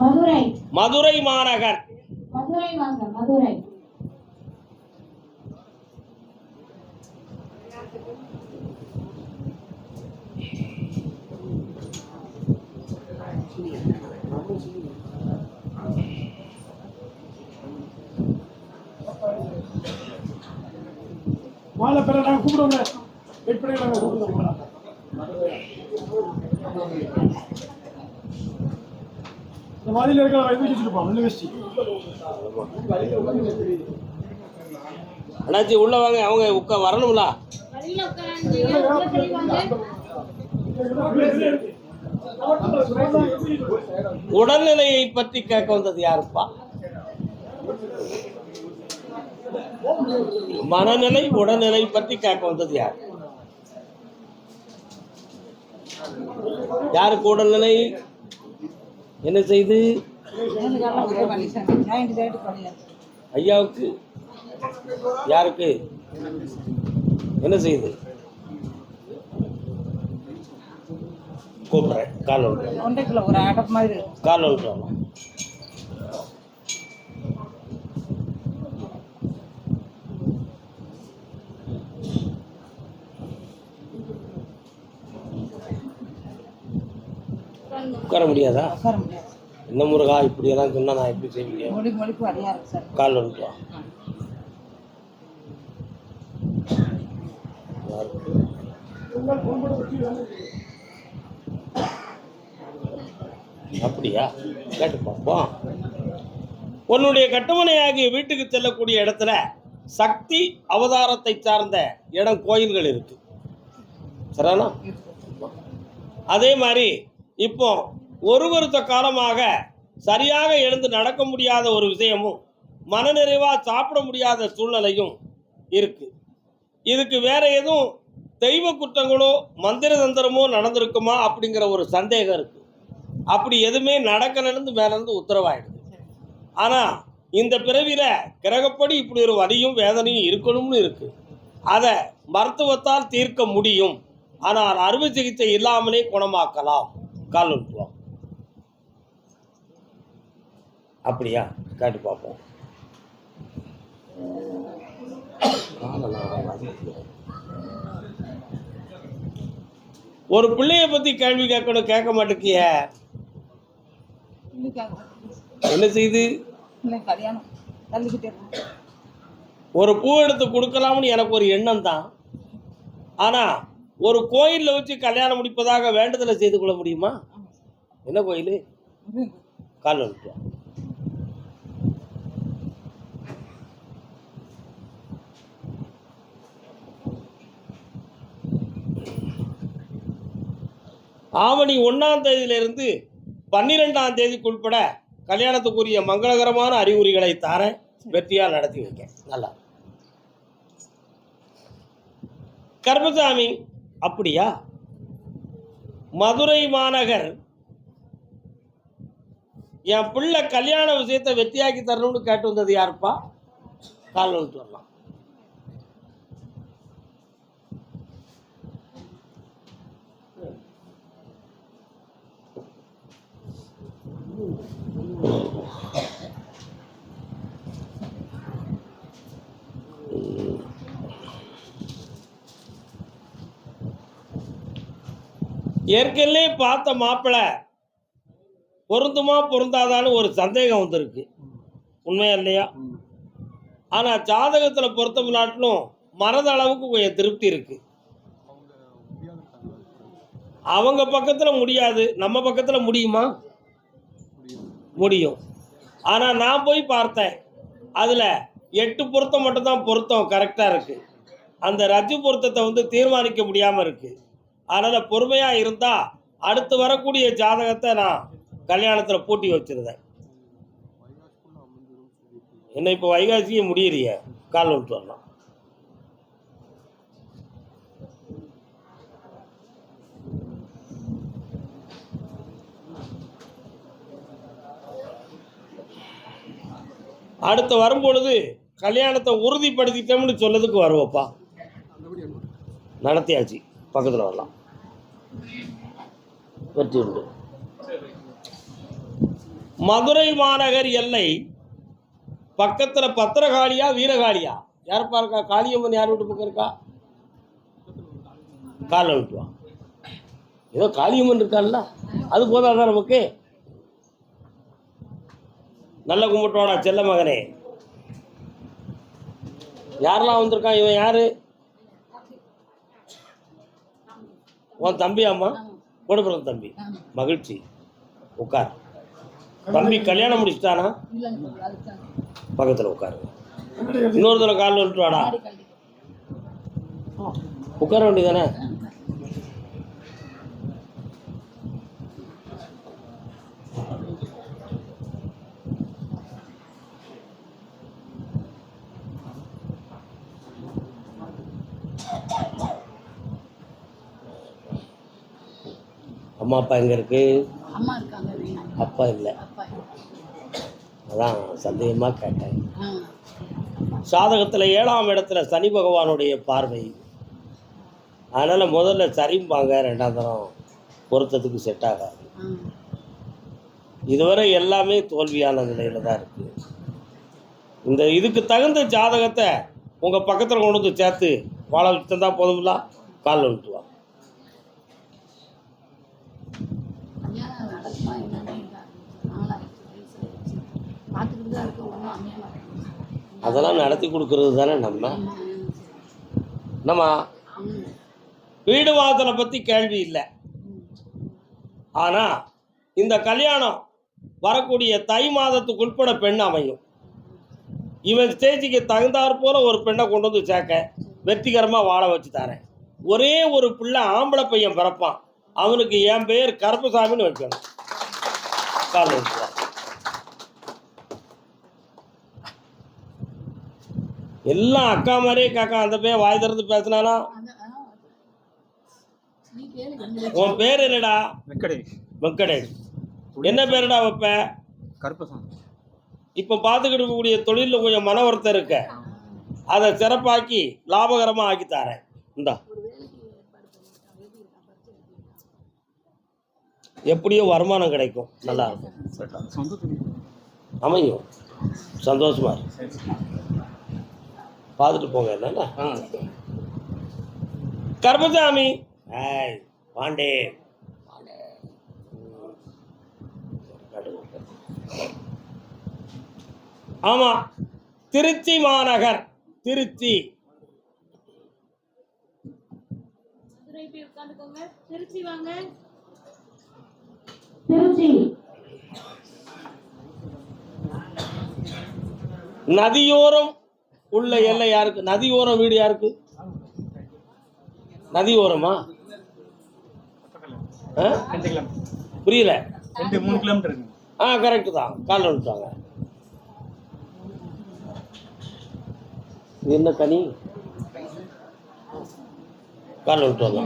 மதுரை. மதுரை மாநகர். மதுரை மதுரை. மாலை பெற நாங்கள் கூப்பிடுவோங்க வெயிட் பண்ணி நாங்கள் கூப்பிடுவோம் இந்த மாதிரியில் இருக்கிற இது வச்சுருப்பான் வெள்ளை வேஷ்டி அண்ணாச்சி உள்ள வாங்க. அவங்க உட்கா வரணும்ல? உடல்நிலையை பற்றி கேட்க வந்தது யாருப்பா? மனநிலை உடல்நிலை பற்றி கேட்க வந்தது யார்? யாருக்கு உடல்நிலை? என்ன செய்து? ஐயாவுக்கு. யாருக்கு? என்ன செய்யுது கூப்பிட்றேன். கால் ஒன்று ஒன்றைக்குள்ள ஒரு அடப் மாதிரி கால் ஒன்று உட்கார முடியாதா? உட்கார முடியாது. என்ன முருகா இப்படியெல்லாம் சொன்னா நான் எப்படி செய்ய முடியும் மொழி மொழிப்பு இருக்கு சார். கால் ஒன்று வா யாருக்கு? அப்படியா? கேட்டு பார்ப்போம். உன்னுடைய கட்டுமனையாகிய வீட்டுக்கு செல்லக்கூடிய இடத்துல சக்தி அவதாரத்தை சார்ந்த இடம் கோயில்கள் இருக்கு. சரியானா அதே மாதிரி இப்போ ஒரு வருத்த காலமாக சரியாக எழுந்து நடக்க முடியாத ஒரு விஷயமும் மனநிறைவாக சாப்பிட முடியாத சூழ்நிலையும் இருக்கு. இதுக்கு வேற எதுவும் தெய்வ குற்றங்களோ மந்திர தந்திரமோ நடந்திருக்குமா அப்படிங்கிற ஒரு சந்தேகம் இருக்கு. அப்படி எதுவுமே நடக்கலன்னு மேலேருந்து உத்தரவாயிடுது. ஆனால் இந்த பிறவியில் கிரகப்படி இப்படி ஒரு வலியும் வேதனையும் இருக்கணும்னு இருக்கு. அதை மருத்துவத்தால் தீர்க்க முடியும். ஆனால் அறுவை சிகிச்சை இல்லாமலே குணமாக்கலாம். கால் அப்படியா? காட்டு பார்ப்போம். ஒரு பிள்ளைய பத்தி கேள்வி கேட்கணும் கேட்க மாட்டேங்கிய. என்ன இருக்கு ஒரு பூ எடுத்து கொடுக்கலாம்னு எனக்கு ஒரு எண்ணம் தான். ஆனால் ஒரு கோயிலில் வச்சு கல்யாணம் முடிப்பதாக வேண்டுதலை செய்து கொள்ள முடியுமா? என்ன கோயில்? கால் வந்துட்டு ஆவணி ஒன்றாம் தேதியிலிருந்து பன்னிரெண்டாம் தேதிக்குட்பட கல்யாணத்துக்குரிய மங்களகரமான அறிகுறிகளை தாரேன். வெற்றியாக நடத்தி வைக்க நல்லா. கர்மசாமி அப்படியா? மதுரை மாநகர் என் பிள்ளை கல்யாண விஷயத்தை வெற்றியாக்கி தரணும்னு கேட்டு வந்தது யாருப்பா? கால் வந்துட்டு வரலாம். ஏற்கனவே பார்த்த மாப்பிள்ளை பொருந்துமா பொருந்தாதான்னு ஒரு சந்தேகம் வந்திருக்கு. உண்மையா இல்லையா? ஆனால் ஜாதகத்தில் பொருத்தம் நாட்டிலும் அளவுக்கு கொஞ்சம் திருப்தி இருக்கு. அவங்க பக்கத்தில் முடியாது. நம்ம பக்கத்தில் முடியுமா? முடியும். ஆனால் நான் போய் பார்த்தேன். அதில் எட்டு பொருத்தம் மட்டும்தான் பொருத்தம் கரெக்டாக இருக்குது அந்த ரஜு பொருத்தத்தை வந்து தீர்மானிக்க முடியாமல் இருக்குது அதனால் பொறுமையாக இருந்தால் அடுத்து வரக்கூடிய ஜாதகத்தை நான் கல்யாணத்தில் பூட்டி வச்சிருந்தேன் என்ன இப்போ வைகாசியே முடியலையே? கால் விட்டு வரலாம். அடுத்து வரும்பொழுது கல்யாணத்தை உறுதிப்படுத்திட்டோம்னு சொல்லதுக்கு வருவப்பா நடத்தியாச்சு. பக்கத்தில் வரலாம். வெற்றி உண்டு. மதுரை மாநகர் எல்லை பக்கத்தில் பத்திரகாளியா வீரகாளியா? யாருப்பா இருக்கா? காளியம்மன் யார் வீட்டு பக்கம் இருக்கா? காலை விட்டுவான் ஏதோ காளியம்மன் இருக்கால்ல அது போதாதான் நமக்கு? நல்ல கும்பிட்டோடா செல்ல மகனே. யாரெல்லாம் வந்திருக்கான் இவன் யாரு? உன் தம்பி அம்மா கூட பிறந்த தம்பி. மகிழ்ச்சி. உட்கார். தம்பி கல்யாணம் முடிச்சிட்டானா? பக்கத்தில் உட்காரு. இன்னொரு தடவை காலில் விட்டுவாடா உட்கார வேண்டியதானே அம்மா அப்பா எங்கே இருக்கு? அம்மா இருக்காங்க வீணா அப்பா இல்லை. அதான் சந்தேகமாக கேட்டேன். சாதகத்தில் ஏழாம் இடத்துல சனி பகவானுடைய பார்வை. அதனால் முதல்ல சரிம்பாங்க ரெண்டாம் தரம் பொருத்தத்துக்கு செட் ஆகாது. இதுவரை எல்லாமே தோல்வியான நிலையில் தான் இருக்குது இந்த இதுக்கு தகுந்த ஜாதகத்தை உங்கள் பக்கத்தில் கொண்டு வந்து சேர்த்து வாழ வச்சு தந்தா போதும்ல? காலில் விட்டுவா கல்யாணம் நடக்குமா என்னன்னு நாலாயிரத்து வயசுல வச்சு பார்த்துக்கிட்டு தான் இருக்க ஒன்றும் அமைய மாட்டேங்குது அதெல்லாம் நடத்தி கொடுக்கறது தானே நம்ம? நம்ம வீடு வாசலை பற்றி கேள்வி இல்லை. ஆனால் இந்த கல்யாணம் வரக்கூடிய தை மாதத்துக்கு உட்பட பெண் அமையும். இவன் ஸ்டேஜுக்கு தகுந்தாற் போல ஒரு பெண்ணை கொண்டு வந்து சேர்க்க வெற்றிகரமாக வாழ வச்சு தரேன். ஒரே ஒரு பிள்ளை ஆம்பளை பையன் பிறப்பான். அவனுக்கு என் பெயர் கருப்பசாமின்னு வைக்கணும். காலேஜ் எல்லாம் அக்கா மாதிரியே காக்கா அந்த பையன் வாய் திறந்து பேசினானா? உன் பேர் என்னடா? வெங்கடேஷ். வெங்கடேஷ். என்ன பேருடா வைப்ப கருப்பசாமி. இப்போ பார்த்துக்கிட்டு இருக்கக்கூடிய தொழிலில் கொஞ்சம் மன வருத்தம் இருக்க. அதை சிறப்பாக்கி லாபகரமாக ஆக்கி தரேன். இந்தா. எப்படியோ வருமானம் கிடைக்கும். நல்லா இருக்கும். அமையும். சந்தோஷமா இருக்கு பார்த்துட்டு போங்க என்னன்னா கர்மசாமி பாண்டே. ஆமா திருச்சி மாநகர் வாங்க. திருச்சி. நதியோரம் உள்ள எல்லை யாருக்கு? நதியோரம் வீடு யாருக்கு? ரெண்டு கிலோமீட்டர் புரியல. ரெண்டு மூணு கிலோமீட்டர் ஆ கரெக்டு தான். காலில் விட்டாங்க என்ன கனி? காலில் விட்டுவாங்க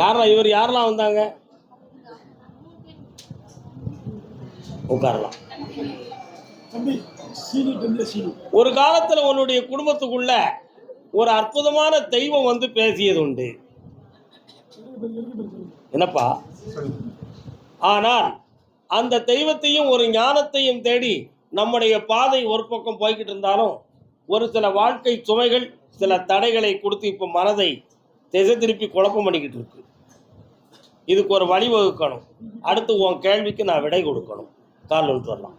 யாரெல்லாம் இவர் யாரெல்லாம் வந்தாங்க? உட்காரலாம். ஒரு காலத்துல உன்னுடைய குடும்பத்துக்குள்ள ஒரு அற்புதமான தெய்வம் வந்து பேசியது உண்டு என்னப்பா? ஆனால் அந்த தெய்வத்தையும் ஒரு ஞானத்தையும் தேடி நம்முடைய பாதை ஒரு பக்கம் போய்கிட்டு இருந்தாலும் ஒரு சில வாழ்க்கை சுமைகள் சில தடைகளை கொடுத்து இப்போ மனதை திசை திருப்பி குழப்பம் பண்ணிக்கிட்டு இருக்கு. இதுக்கு ஒரு வழிவகுக்கணும். அடுத்து உன் கேள்விக்கு நான் விடை கொடுக்கணும். கால் விட்டு வரலாம்.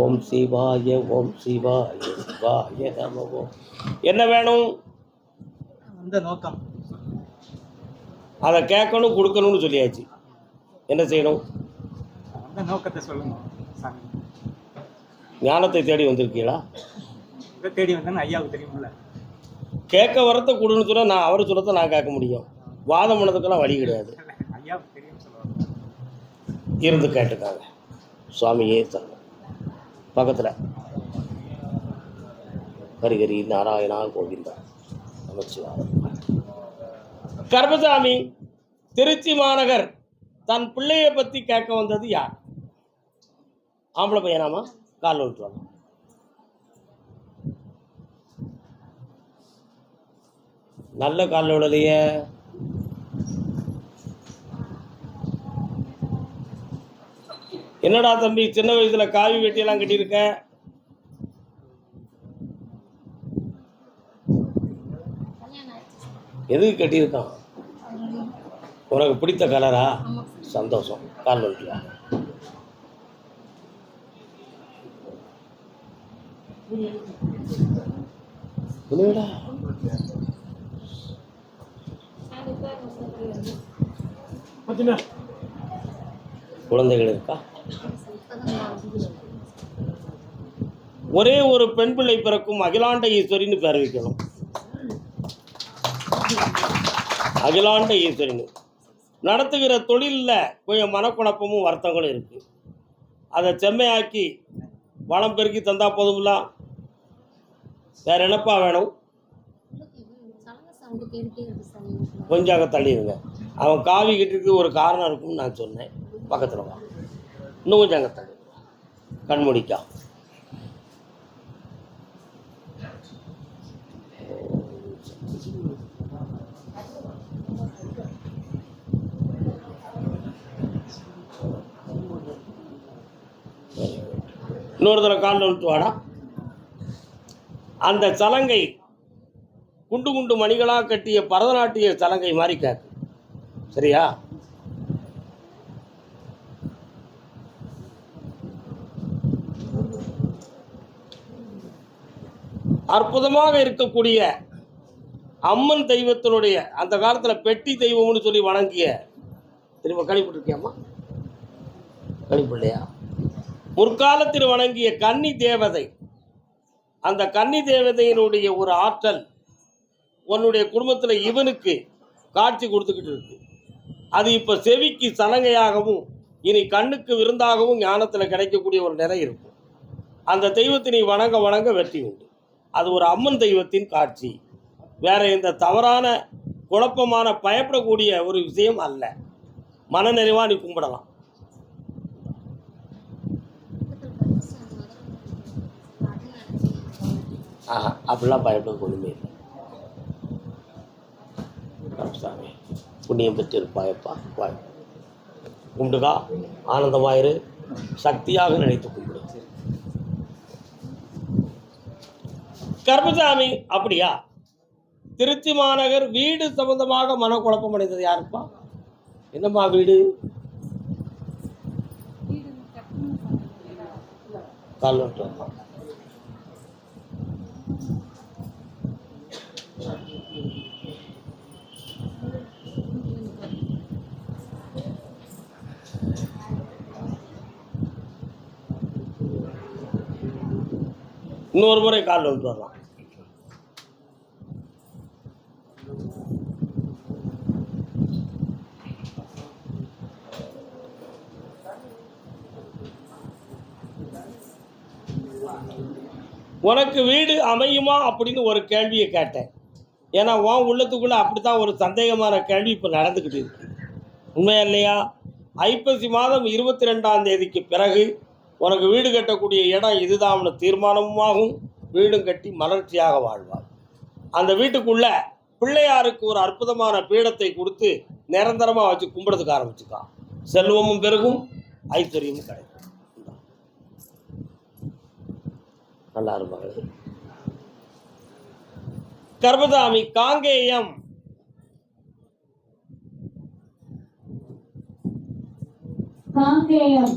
ஓம் சிவாய ஓம் சிவாய சிவாய நம ஓம் என்ன வேணும்? அந்த நோக்கம். அதை கேட்கணும் கொடுக்கணும்னு சொல்லியாச்சு. என்ன செய்யணும்? அந்த நோக்கத்தை சொல்லுங்க ஞானத்தை தேடி வந்திருக்கீங்களா? தேடி வந்தேன்னு ஐயாவுக்கு தெரியுமில்ல கேட்க வரத்தை கொடுன்னு சொன்னால் நான் அவர் சொல்லத்தை நான் கேட்க முடியும். வாதம் பண்ணதுக்கெல்லாம் வழி கிடையாது. ஐயாவுக்கு தெரியும் இருந்து கேட்டுக்காங்க. சுவாமியே சரணம் பக்கத்தில். ஹரிஹரி நாராயணா கோவிந்தா. நமச்சிவாயம். கர்மசாமி திருச்சி மாநகர் தன் பிள்ளையை பற்றி கேட்க வந்தது யார்? ஆம்பளை பையனாமா? கால் விட்டுருவாங்க நல்ல காலில் விடலையே என்னடா தம்பி சின்ன வயசுல காவி வெட்டியெல்லாம் கட்டியிருக்க? எதுக்கு கட்டியிருக்கான் உனக்கு பிடித்த கலரா சந்தோஷம். கால் வந்துட்டு என்னடா பார்த்தீங்கன்னா குழந்தைகள் இருக்கா? ஒரே ஒரு பெண் பிள்ளை பிறக்கும் அகிலாண்ட ஈஸ்வரின்னு பேர் வைக்கணும். அகிலாண்ட ஈஸ்வரின்னு. நடத்துகிற தொழிலில் கொஞ்சம் மனக்குழப்பமும் வருத்தங்களும் இருக்குது அதை செம்மையாக்கி வளம் பெருக்கி தந்தா போதும்ல வேற என்னப்பா வேணும்? கொஞ்சம் தள்ளிடுங்க. அவன் காவி ஒரு காரணம் இருக்கும்னு நான் சொன்னேன். பக்கத்தில் வா. இன்னும் கொஞ்சம் அங்கே தள்ளி. கண்மூடிக்கா இன்னொரு தடவை காலில் விட்டு வாடா. அந்த சலங்கை குண்டு குண்டு மணிகளாக கட்டிய பரதநாட்டிய சலங்கை மாதிரி கேட்கு சரியா? அற்புதமாக இருக்கக்கூடிய அம்மன் தெய்வத்தினுடைய அந்த காலத்தில் பெட்டி தெய்வம்னு சொல்லி வணங்கிய திரும்ப கழிப்பிட்டுருக்கியாம்மா கழிப்பில்லையா முற்காலத்தில் வணங்கிய கன்னி தேவதை. அந்த கன்னி தேவதையினுடைய ஒரு ஆற்றல் உன்னுடைய குடும்பத்தில் இவனுக்கு காட்சி கொடுத்துக்கிட்டு இருக்கு. அது இப்போ செவிக்கு சலங்கையாகவும் இனி கண்ணுக்கு விருந்தாகவும் ஞானத்தில் கிடைக்கக்கூடிய ஒரு நிலை இருக்கும். அந்த தெய்வத்தை நீ வணங்க வணங்க வெற்றி உண்டு. அது ஒரு அம்மன் தெய்வத்தின் காட்சி. வேற எந்த தவறான குழப்பமான பயப்படக்கூடிய ஒரு விஷயம் அல்ல. மனநிறைவாக நீ கும்பிடலாம். ஆஹா அப்படிலாம் பயப்பட ஒன்றுமே இல்லை. சாமி புண்ணியம் பெற்று பயப்பா வாய். கும்பிடுதா ஆனந்தமாயிரு. சக்தியாக நினைத்து கும்பிடு. கர்மசாமி அப்படியா? திருச்சி மாநகர் வீடு சம்பந்தமாக மனக்குழப்பம் அடைந்தது யாருப்பா? என்னம்மா வீடு? கால் இன்னொரு முறை கால் வந்து வரலாம். உனக்கு வீடு அமையுமா அப்படின்னு ஒரு கேள்வியை கேட்டேன். ஏன்னா உன் உள்ளத்துக்குள்ளே அப்படி தான் ஒரு சந்தேகமான கேள்வி இப்போ நடந்துக்கிட்டு இருக்கு. உண்மையா இல்லையா? ஐப்பசி மாதம் இருபத்தி ரெண்டாம் தேதிக்கு பிறகு உனக்கு வீடு கட்டக்கூடிய இடம் இதுதான் தீர்மானமுமாகும். வீடும் கட்டி மலர்ச்சியாக வாழ்வார் அந்த வீட்டுக்குள்ள பிள்ளையாருக்கு ஒரு அற்புதமான பீடத்தை கொடுத்து நிரந்தரமாக வச்சு கும்பிடுறதுக்கு ஆரம்பிச்சுக்கான் செல்வமும் பெருகும் ஐஸ்வர்யமும் கிடைக்கும். நல்லா இருப்பாங்க கர்மசாமி காங்கேயம். காங்கேயம்.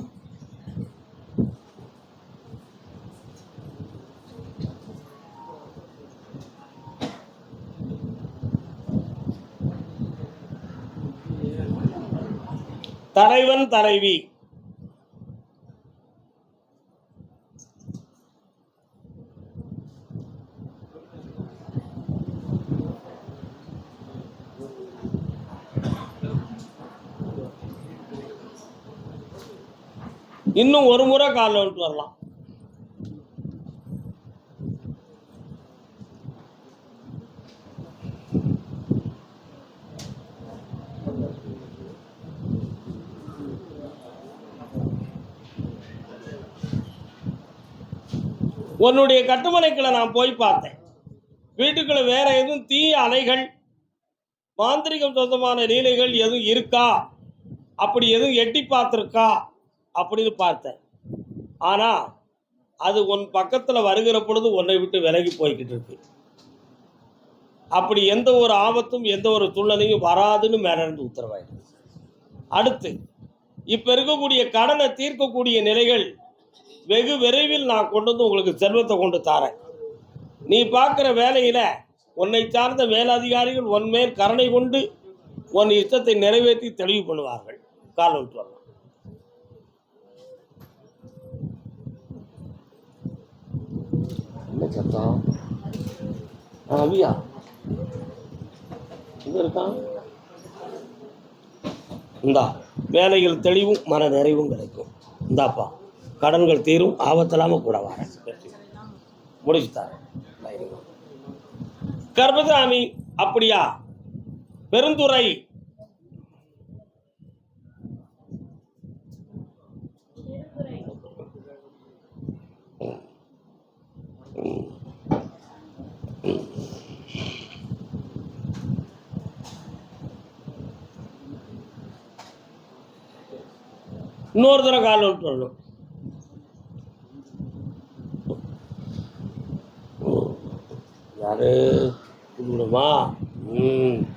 தலைவன் தலைவி. இன்னும் ஒரு முறை காலில் விட்டு வரலாம். உன்னுடைய கட்டுமனைக்குள்ள நான் போய் பார்த்தேன். வீட்டுக்குள்ள வேற எதுவும் தீய அலைகள் மாந்திரிகம் சொந்தமான லீலைகள் எதுவும் இருக்கா? அப்படி எதுவும் எட்டி பார்த்துருக்கா? அப்படின்னு பார்த்தேன். ஆனால் அது உன் பக்கத்தில் வருகிற பொழுது உன்னை விட்டு விலகி போய்கிட்டு இருக்கு. அப்படி எந்த ஒரு ஆபத்தும் எந்த ஒரு சூழ்நிலையும் வராதுன்னு மேல இருந்து உத்தரவாயிடுது. அடுத்து இப்போ இருக்கக்கூடிய கடனை தீர்க்கக்கூடிய நிலைகள் வெகு விரைவில் நான் கொண்டு வந்து உங்களுக்கு செல்வத்தை கொண்டு தாரேன். நீ பார்க்குற வேலையில் உன்னை சார்ந்த மேலதிகாரிகள் உன் மேல் கருணை கொண்டு உன் இஷ்டத்தை நிறைவேற்றி தெளிவு பண்ணுவார்கள். வரலாம். சத்தம்? ஆ, அவியா. இங்க இருக்கான் இந்தா வேலைகள் தெளிவும் மன நிறைவும் கிடைக்கும். இந்தாப்பா. கடன்கள் தீரும் ஆபத்தில்லாம கூட வரேன் முடிச்சு கர்பசாமி அப்படியா? பெருந்துறை. இன்னொரு தடவை கால் விட்டு வரணும். யாரு குடும்பமா ம்.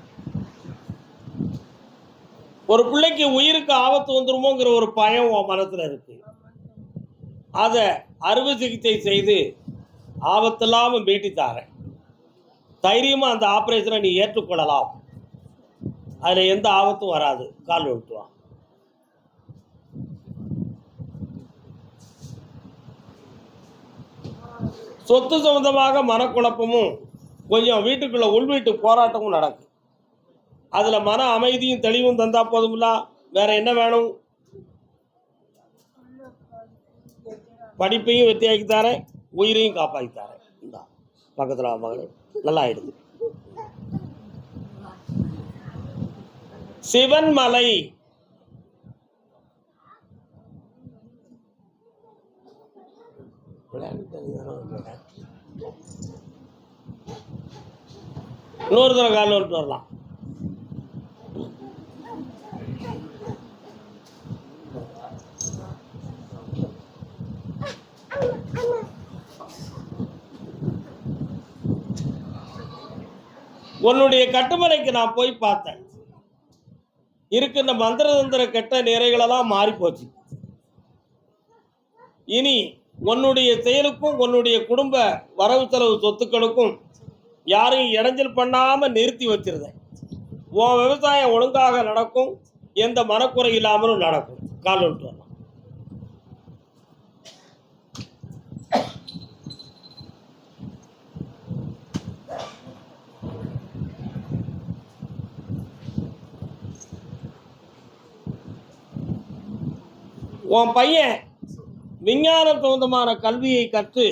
ஒரு பிள்ளைக்கு உயிருக்கு ஆபத்து வந்துருமோங்கிற ஒரு பயம் உன் மனத்தில் இருக்கு. அதை அறுவை சிகிச்சை செய்து ஆபத்தில்லாமல் மீட்டி தரேன். தைரியமாக அந்த ஆப்ரேஷனை நீ ஏற்றுக்கொள்ளலாம். அதில் எந்த ஆபத்தும் வராது. கால் விட்டு சொத்து சம்பந்தமாக மனக்குழப்பமும் கொஞ்சம் வீட்டுக்குள்ள உள்வீட்டு போராட்டமும் நடக்கும். அதுல மன அமைதியும் தெளிவும் தந்தா போதுமில்ல வேற என்ன வேணும்? படிப்பையும் வெற்றியாக்கி தரேன் உயிரையும் காப்பாற்றி தரேன். இந்தா பக்கத்தில் வா மகளே. நல்லா ஆயிடுது சிவன்மலை இன்னொரு தடவை காலில் விட்டு வரலாம். உன்னுடைய கட்டுமலைக்கு நான் போய் பார்த்தேன். இருக்கின்ற மந்திர தந்திர கெட்ட நிறைகளெல்லாம் மாறி போச்சு இனி உன்னுடைய செயலுக்கும் உன்னுடைய குடும்ப வரவு செலவு சொத்துக்களுக்கும் யாரையும் இடைஞ்சல் பண்ணாம நிறுத்தி வச்சிருந்தேன். உன் விவசாயம் ஒழுங்காக நடக்கும் எந்த மனக்குறை இல்லாமலும் நடக்கும். கால் விட்டு வரலாம் உன் பையன் விஞ்ஞானம் சம்பந்தமான கல்வியை கற்று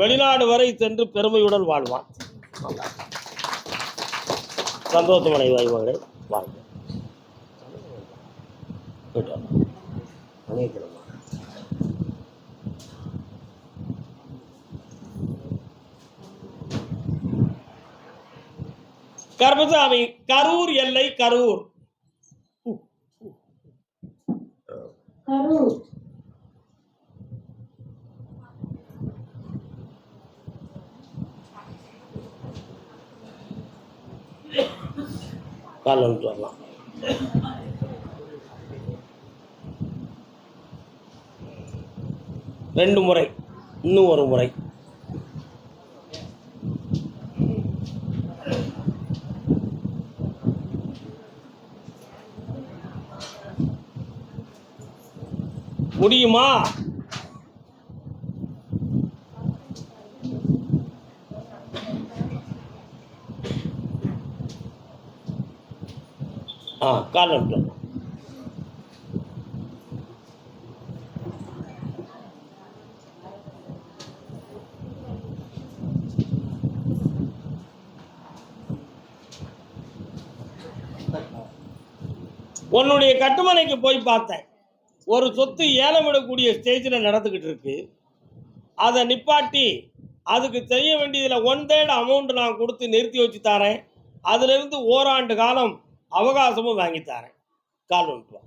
வெளிநாடு வரை சென்று பெருமையுடன் வாழ்வான். சந்தோஷமனை வாய்மகளே வாழ்க. போயிட்டு வாங்க. கர்மசாமி கரூர் எல்லை கரூர். கரூர் வந்துட்டு வரலாம். ரெண்டு முறை இன்னும் ஒரு முறை. முடியுமா ஆ கால் உன்னுடைய கட்டுமனைக்கு போய் பார்த்தேன். ஒரு சொத்து ஏலம் விடக்கூடிய ஸ்டேஜில் நடந்துக்கிட்டு இருக்கு. அதை நிப்பாட்டி அதுக்கு செய்ய வேண்டியதில் ஒன் தேர்ட் அமௌண்ட் நான் கொடுத்து நிறுத்தி வச்சு தரேன். அதுலேருந்து ஓராண்டு காலம் அவகாசமும் வாங்கி தரேன் கால் வந்துட்டு வா.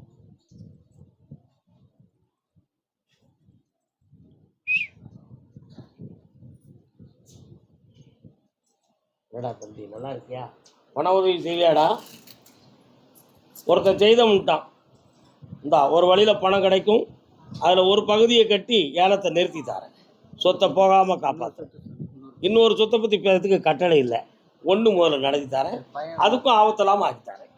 என்னடா தம்பி நல்லா இருக்கியா? பண உதவி செய்வியாடா ஒருத்தன் செய்தவன்ட்டான் இந்தா ஒரு வழியில் பணம் கிடைக்கும். அதில் ஒரு பகுதியை கட்டி ஏலத்தை நிறுத்தி தரேன். சொத்தை போகாமல் காப்பாற்று இன்னொரு சொத்தை பற்றி பேசுறதுக்கு கட்டளை இல்லை. ஒன்று முதல்ல நடத்தி தரேன். அதுக்கும் ஆபத்தெல்லாம் ஆக்கி தரேன்.